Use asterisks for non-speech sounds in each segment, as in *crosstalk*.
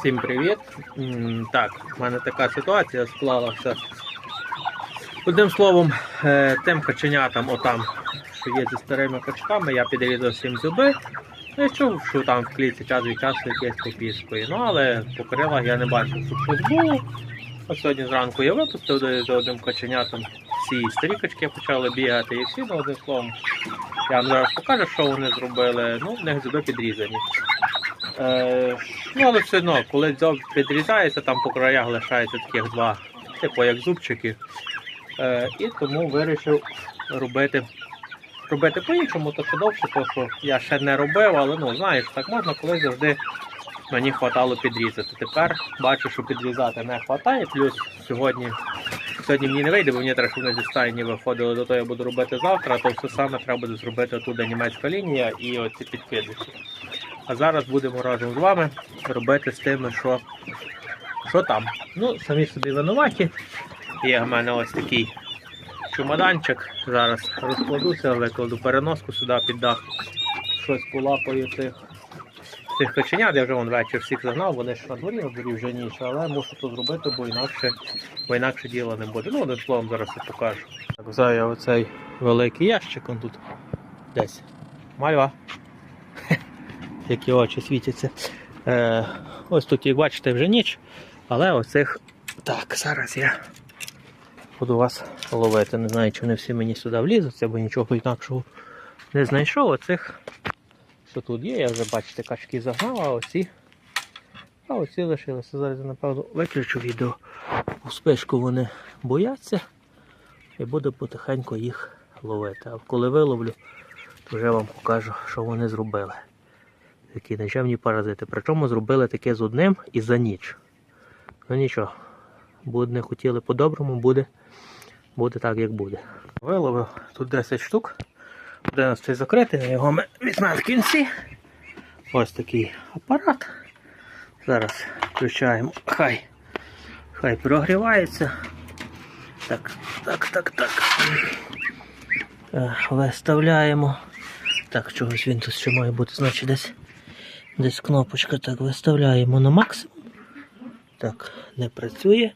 Всім привіт. Так, в мене така ситуація склалася. Одним словом, е, тим каченятам, отам, що є зі старими качками, я підрізав всім зуби. Ну, і чув, що там в клітці час від часу якесь попіскує. Ну, але по крилах я не бачив, щоб щось було. Ось сьогодні зранку я випустив до одним каченятам. Всі старі качки почали бігати, і всі, ну, одним словом, я вам зараз покажу, що вони зробили. Ну, в них зуби підрізані. Е, ну, але все одно, коли дзьоб підрізається, там по краях лишається таких два, типу як зубчики. Е, і тому вирішив робити, робити по-іншому, то що довше, то що я ще не робив, але ну знаєш, так можна, коли завжди мені хватало підрізати. Тепер бачу, що підрізати не вистачає. Плюс сьогодні, сьогодні мені не вийде, бо мені треба, щоб вони зі стайні виходили, до того я буду робити завтра, то все саме треба буде зробити тут німецька лінія і оці підкидиші. А зараз будемо разом з вами робити з тими, що, що там. Ну, самі собі винуваті. Є в мене ось такий чумаданчик. Зараз розкладуся, викладу переноску сюди під дах. Щось полапаю цих, цих каченят. Я вже вон вечір всіх загнав, вони ж на дворі, на вже ніч, але мушу то зробити, бо інакше, бо інакше діла не буде. Ну, одним словом, зараз я покажу. Так, взяв я оцей великий ящик, он тут десь. Мальва які очі світяться. Е, ось тут, як бачите, вже ніч, але оцих. Так, зараз я буду вас ловити. Не знаю, чи вони всі мені сюди влізуться, бо нічого інакшого не знайшов. Оцих, що тут є, я вже бачите, качки загнав, а оці. А оці лишилися. Зараз я напевно виключу відео. У спишку вони бояться і буду потихеньку їх ловити. А коли виловлю, то вже вам покажу, що вони зробили такі нечемні паразити. Причому зробили таке з одним і за ніч. Ну нічого, буде не хотіли по-доброму, буде, буде так, як буде. Виловив тут 10 штук. 11 закритий, його ми візьмемо в кінці. Ось такий апарат. Зараз включаємо. Хай. Хай прогрівається. Так, так, так, так. Е, Виставляємо. Так, чогось він тут ще має бути, значить десь. Десь кнопочка так виставляємо на максимум. Так, не працює.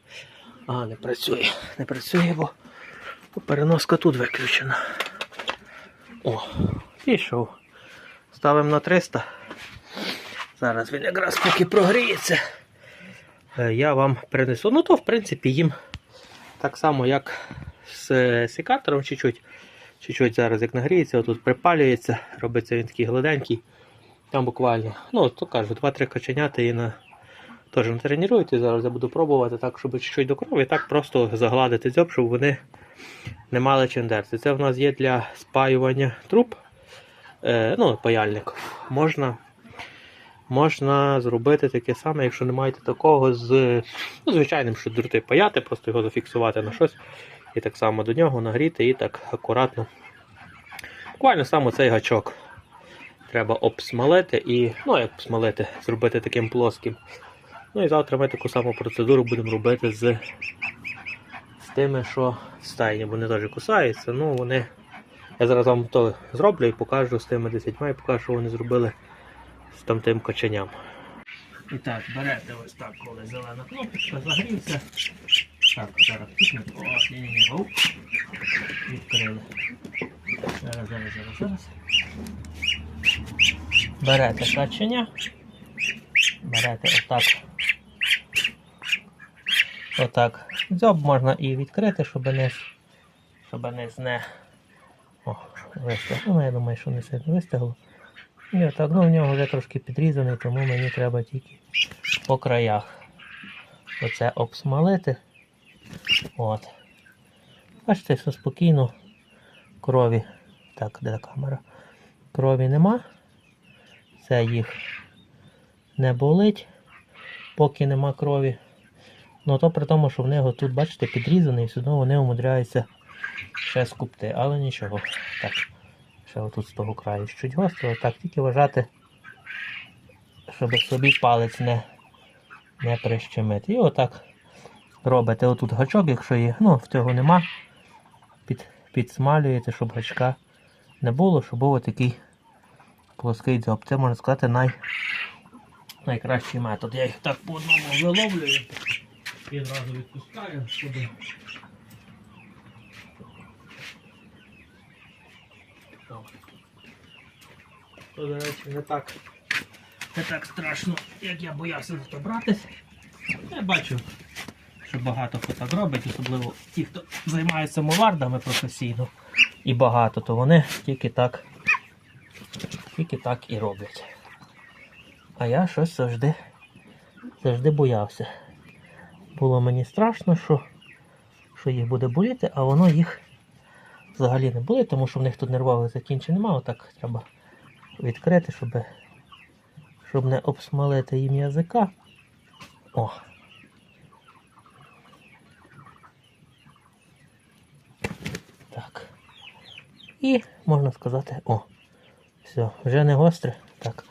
А, не працює. Не працює, бо переноска тут виключена. О, пішов. Ставимо на 300. Зараз він якраз поки прогріється. е, Я вам принесу. Ну то в принципі їм так само, як з секатором чуть-чуть. Чуть-чуть зараз як нагріється, отут припалюється, робиться він такий гладенький. Там буквально, ну, то кажу, 2-3 каченята і на теж не. Зараз я буду пробувати так, щоб чуть-чуть до крові, так просто загладити дзьоб, щоб вони не мали чим дерти. Це в нас є для спаювання труб. Е, ну, паяльник. Можна можна зробити таке саме, якщо не маєте такого з ну, звичайним, що дроти паяти, просто його зафіксувати на щось. І так само до нього нагріти і так акуратно. Буквально саме цей гачок треба обсмалити і, ну як обсмалити, зробити таким плоским. Ну і завтра ми таку саму процедуру будемо робити з, з тими, що стайні. Вони теж кусаються. Ну вони. Я зараз вам то зроблю і покажу з тими 10 і покажу, що вони зробили з тамтим каченям. І так, берете ось так, коли зелена кнопочка, загрівся. Так, зараз. О, ні, ні, ні. Відкрили. Зараз, зараз, зараз, зараз. Берете каченя. Берете отак. Отак. Дзьоб можна і відкрити, щоб не, щоб не зне. О, вистигло. Ну, я думаю, що не сильно вистигло. І отак, ну в нього вже трошки підрізаний, тому мені треба тільки по краях. Оце обсмалити. От. Бачите, все спокійно. Крові. Так, де камера? Крові нема. Це їх не болить, поки нема крові. Ну то при тому, що в нього тут, бачите, підрізаний, все одно вони умудряються ще скупти. Але нічого. Так, ще отут з того краю чуть гостро. Так, тільки вважати, щоб собі палець не, не прищемити. І отак робите отут гачок, якщо є, ну, в цього нема. Під, підсмалюєте, щоб гачка не було, щоб був такий плоский дзьоб. Це можна сказати най, найкращий метод. Я їх так по одному виловлюю і одразу відпускаю сюди. То, до речі, не так, не так страшно, як я боявся за то братись. Я бачу, що багато хто так робить, особливо ті, хто займається мовардами професійно і багато, то вони тільки так, тільки так і роблять. А я щось завжди, завжди боявся. Було мені страшно, що, що їх буде боліти, а воно їх взагалі не болить, тому що в них тут нервових закінчень немає. Отак треба відкрити, щоб, щоб не обсмалити їм язика. О. Так. І можна сказати, о, все, вже не гостре. Так.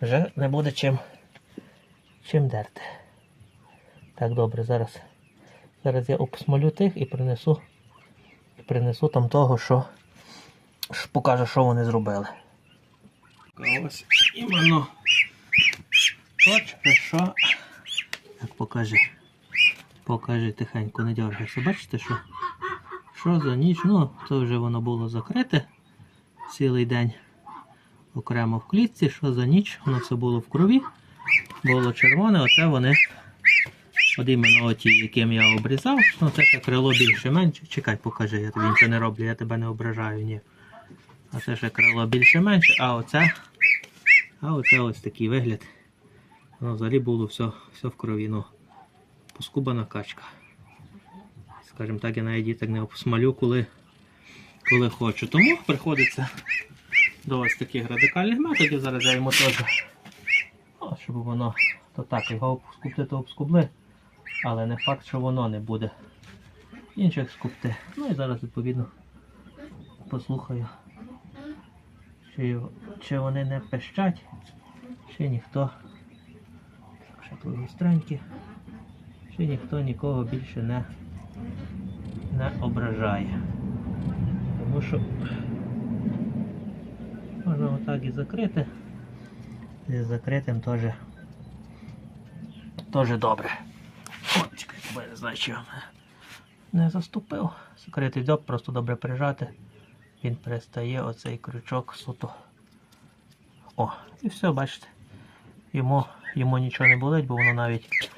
Вже не буде чим, чим дерти. Так, добре, зараз. Зараз я обсмолю тих і принесу, принесу там того, що, покажу, що вони зробили. Ось іменно точка, що. Так, покажи. Покажи тихенько, не дергайся. Бачите, що? Що за ніч? Ну, то вже воно було закрите цілий день. Окремо в клітці, що за ніч, воно все було в крові, було червоне, оце вони, от іменно оті, яким я обрізав, ну це ще крило більше-менше. Чекай, покажи, я тобі нічого не роблю, я тебе не ображаю, ні. А це ще крило більше-менше, а оце, а оце ось такий вигляд. Воно взагалі було все, все в крові, ну, поскубана качка. Скажімо так, я навіть діток не обсмалю, коли, коли хочу. Тому приходиться до ось таких радикальних методів. Зараз я йому теж, о, щоб воно то так, його обскупти, то обскубли, але не факт, що воно не буде інших скупти. Ну і зараз відповідно послухаю, чи, чи вони не пищать, чи ніхто ще тут гостренькі, чи ніхто нікого більше не, не ображає. Тому що Можна отак і закрити. З закритим теж теж добре. О, чекай, бо я не знаю, я не заступив. Закритий дзьоб просто добре прижати. Він перестає оцей крючок суто. О, і все, бачите. Йому, йому нічого не болить, бо воно навіть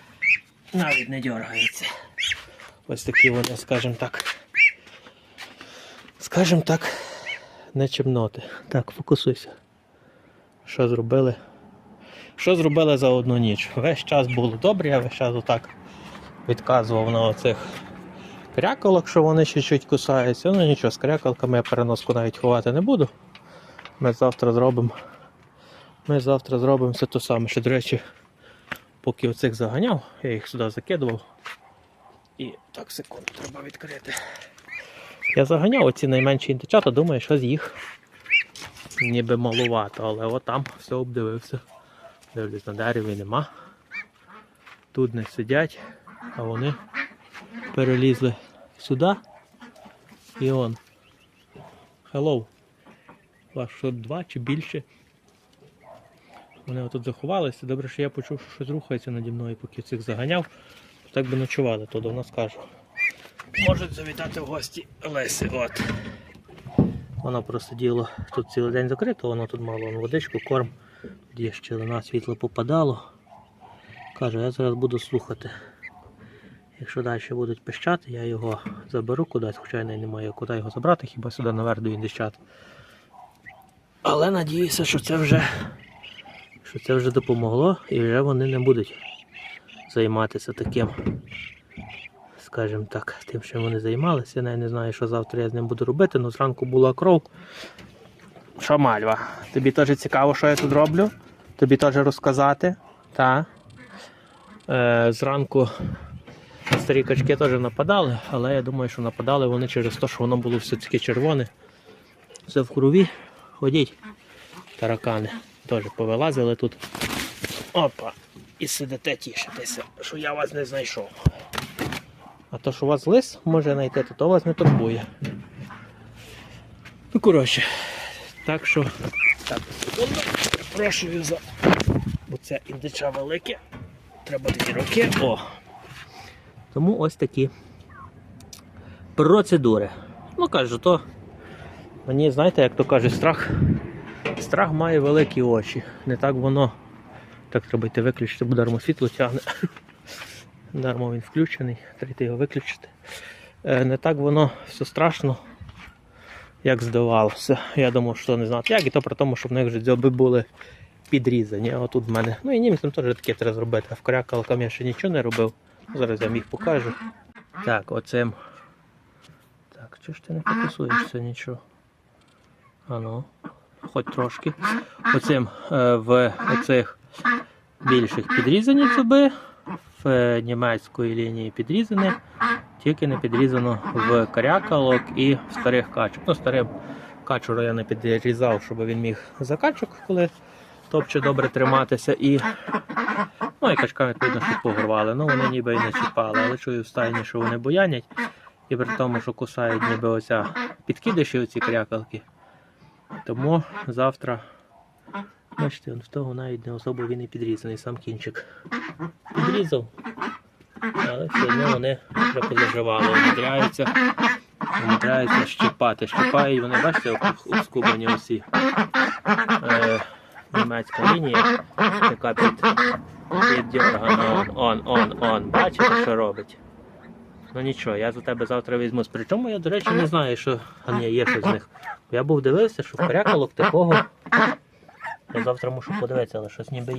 навіть не дергається. Ось такі вони, скажімо так. Скажімо так не чимноти. Так, фокусуйся. Що зробили? Що зробили за одну ніч? Весь час було добре, я весь час отак відказував на оцих кряколок, що вони ще чуть кусаються. Ну нічого, з кряколками я переноску навіть ховати не буду. Ми завтра зробимо. Ми завтра зробимо все те саме. Ще, до речі, поки оцих заганяв, я їх сюди закидував. І так, секунду, треба відкрити. Я заганяв оці найменші індичата, думаю, що з їх ніби малувато, але от там все обдивився. Дивлюсь на дереві нема. Тут не сидять, а вони перелізли сюди. І он. Hello. Ваш що два чи більше. Вони отут заховалися. Добре, що я почув, що щось рухається наді мною, поки цих заганяв. Так би ночували, то давно скажу можуть завітати в гості Лесі. От. Воно просиділо тут цілий день закрито, воно тут мало вон, водичку, корм, є щілина, світло попадало. Каже, я зараз буду слухати. Якщо далі будуть пищати, я його заберу кудись, хоча я не маю куди його забрати, хіба сюди наверх до індичат. Але надіюся, що це вже що це вже допомогло і вже вони не будуть займатися таким скажімо так, тим, що вони займалися. Я навіть не знаю, що завтра я з ним буду робити, але зранку була кров. Що, Мальва? Тобі теж цікаво, що я тут роблю? Тобі теж розказати? Так. Е, зранку старі качки теж нападали, але я думаю, що нападали вони через те, що воно було все таке червоне. Все в крові. Ходіть. Таракани теж повилазили тут. Опа! І сидите тішитеся, що я вас не знайшов. А то, що у вас лис може знайти, то, то вас не турбує. Ну, коротше, так що, так, секунду, перепрошую за оце це індича велике. Треба такі роки. О. Тому ось такі процедури. Ну кажу, то мені, знаєте, як то каже, страх. Страх має великі очі. Не так воно. Так треба йти виключити, бо дармо світло тягне. Дармо він включений, треба його виключити. Е, Не так воно все страшно, як здавалося. Я думав, що не знати як, і то при тому, що в них вже дзьоби були підрізані. Отут в мене. Ну і німцям теж таке треба зробити. А в корякалкам я ще нічого не робив. Зараз я вам їх покажу. Так, оцим. Так, чи ж ти не фокусуєшся нічого? Ану, хоч трошки. Оцим е, в оцих більших підрізані зуби, в німецької лінії підрізані, тільки не підрізано в корякалок і в старих качок. Ну, старим качуру я не підрізав, щоб він міг за качок, коли топче добре триматися. І, ну, і качкам, відповідно, що погорвали. Ну, вони ніби і не чіпали, але чую в стайні, що вони буянять. І при тому, що кусають ніби оця підкидиші оці крякалки. Тому завтра, бачите, в того навіть не особо він і підрізаний, сам кінчик. Підрізав, але все одно вони вже позаживали, умудряються, умудряються щипати. Щипають вони, бачите, об- обскубані оці е, німецька лінія, яка під, піддергана. Он, он, он. Бачите, що робить? Ну нічого, я за тебе завтра візьмусь. Причому я, до речі, не знаю, що а ні, є щось з них. Я був дивився, що в такого. Я завтра мушу подивитися, але щось ніби є.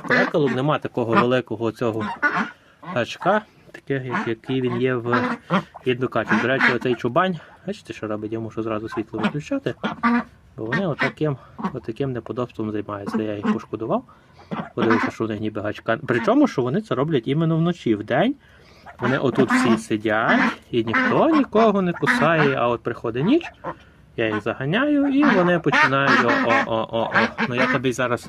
*laughs* Корякалок нема такого великого цього гачка, таке, як, який він є в єднокачі. До речі, оцей чубань, бачите, що робить, я мушу зразу світло виключати. Бо вони отаким, отаким неподобством займаються. Я їх пошкодував. Подивився, що в них ніби гачка. Причому, що вони це роблять іменно вночі, в день. Вони отут всі сидять, і ніхто нікого не кусає, а от приходить ніч, я їх заганяю і вони починають о-о-о-о. Ну я тобі зараз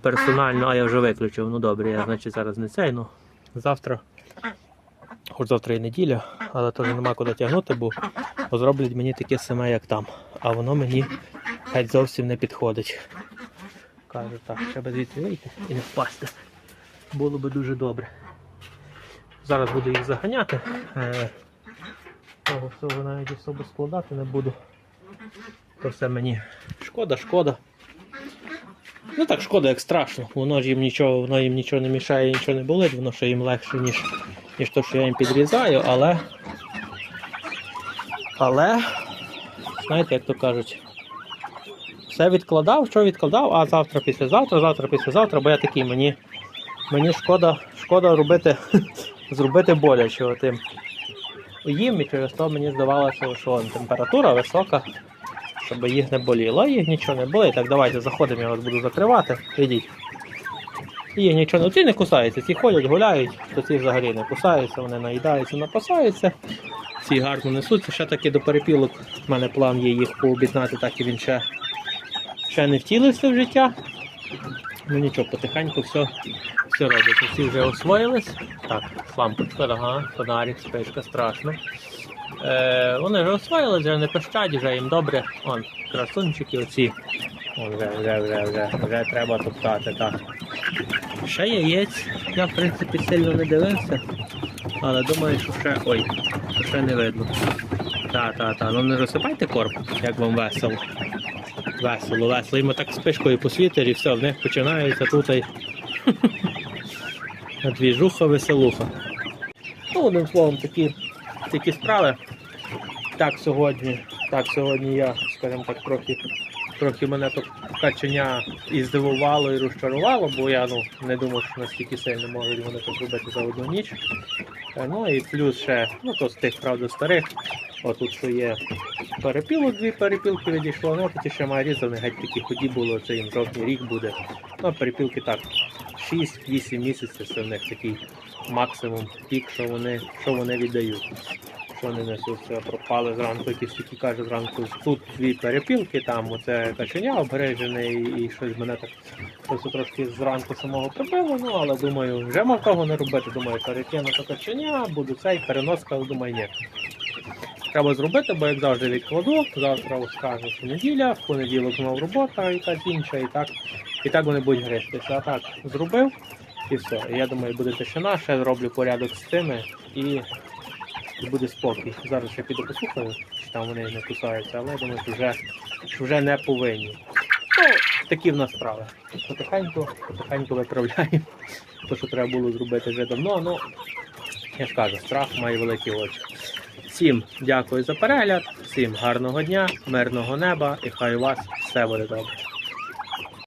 персонально, а я вже виключив. Ну добре, я значить зараз не цей, ну завтра, хоч завтра і неділя, але теж нема куди тягнути, бо зроблять мені таке саме, як там. А воно мені геть зовсім не підходить. Кажу, так, треба звідси вийти і не впасти. Було би дуже добре. Зараз буду їх заганяти. Е, Того всього навіть особо складати не буду. То все мені шкода, шкода. Ну так шкода, як страшно. Воно ж їм нічого, воно їм нічого не мішає, нічого не болить, воно ще їм легше, ніж, ніж то, що я їм підрізаю, але. Але, знаєте, як то кажуть, все відкладав, що відкладав, а завтра, післязавтра, завтра, післязавтра, бо я такий, мені, мені шкода, шкода робити, *laughs* зробити боляче отим. Їм і через то мені здавалося, що температура висока, щоб їх не боліло. Їх нічого не болить. Так, давайте заходимо, я вас буду закривати. Ідіть. Їх нічого не ці не кусаються, ці ходять, гуляють, то ці взагалі не кусаються, вони наїдаються, напасаються. Ці гарно несуться. Ще таки до перепілок. У мене план є їх пооб'єднати, так і він ще, ще не втілився в життя. Ну нічого, потихеньку все, все робиться. Всі вже освоїлись. Так, лампочка, ага, фонарик, спишка, страшно. Е, вони вже освоїлись, вже не пищать, вже їм добре. Вон, красунчики оці. Вон, вже, вже, вже, вже, вже треба топтати, так. Ще яєць. Я в принципі сильно не дивився, але думаю, що ще. Ой, що ще не видно. Та, та, та. Ну не розсипайте корм, як вам весело. Весело, весело. Йому так спишкою посвітить і все, в них починається тут. *laughs* Двіжуха, веселуха. Ну, одним словом, такі, такі справи. Так сьогодні, так сьогодні я, скажімо так, трохи, трохи мене то каченя і здивувало, і розчарувало, бо я ну, не думав, що наскільки сильно можуть вони це зробити за одну ніч. Е, Ну і плюс ще, ну то з тих, правда, старих. Отут що є перепілок, дві перепілки відійшло, ну тут ще має різаний, геть такі ході було, це їм жовтий рік буде. Ну, перепілки так, 6-8 місяців це в них такий максимум пік, що вони, що вони віддають. Що вони несуться, пропали зранку, якісь такі каже зранку. Тут дві перепілки, там оце каченя обережене і, щось мене так просто трошки зранку самого прибило, ну але думаю, вже мав того не робити. Думаю, перекину то каченя, буду цей переноска, думаю, ні. Треба зробити, бо як завжди відкладу. Завтра скажу, що неділя, в понеділок знову робота, якась інша, і так, і так вони будуть гристися. А так зробив і все. Я думаю, буде тишина, ще зроблю порядок з цими і, і буде спокій. Зараз ще піду послухаю, чи там вони не кусаються, але я думаю, що вже, що вже не повинні. Ну, такі в нас справи. Потихеньку, потихеньку виправляємо. *laughs* Те, що треба було зробити вже давно, ну я ж кажу, страх має великі очі. Всім дякую за перегляд, всім гарного дня, мирного неба і хай у вас все буде добре.